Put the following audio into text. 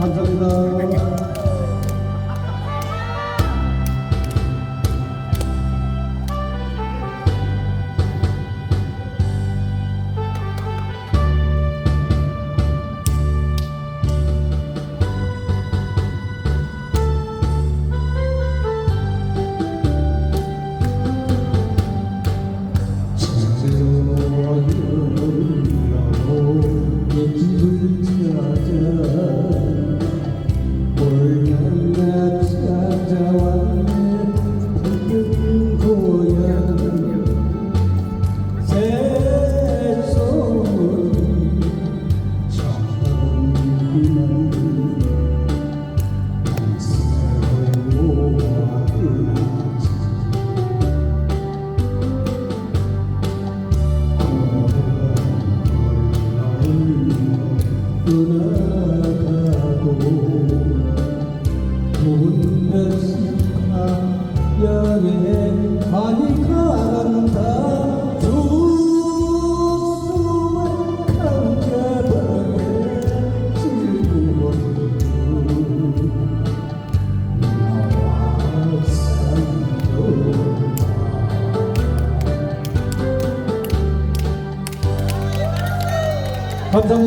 감사합니다. you. 떠나가고 감사합니다.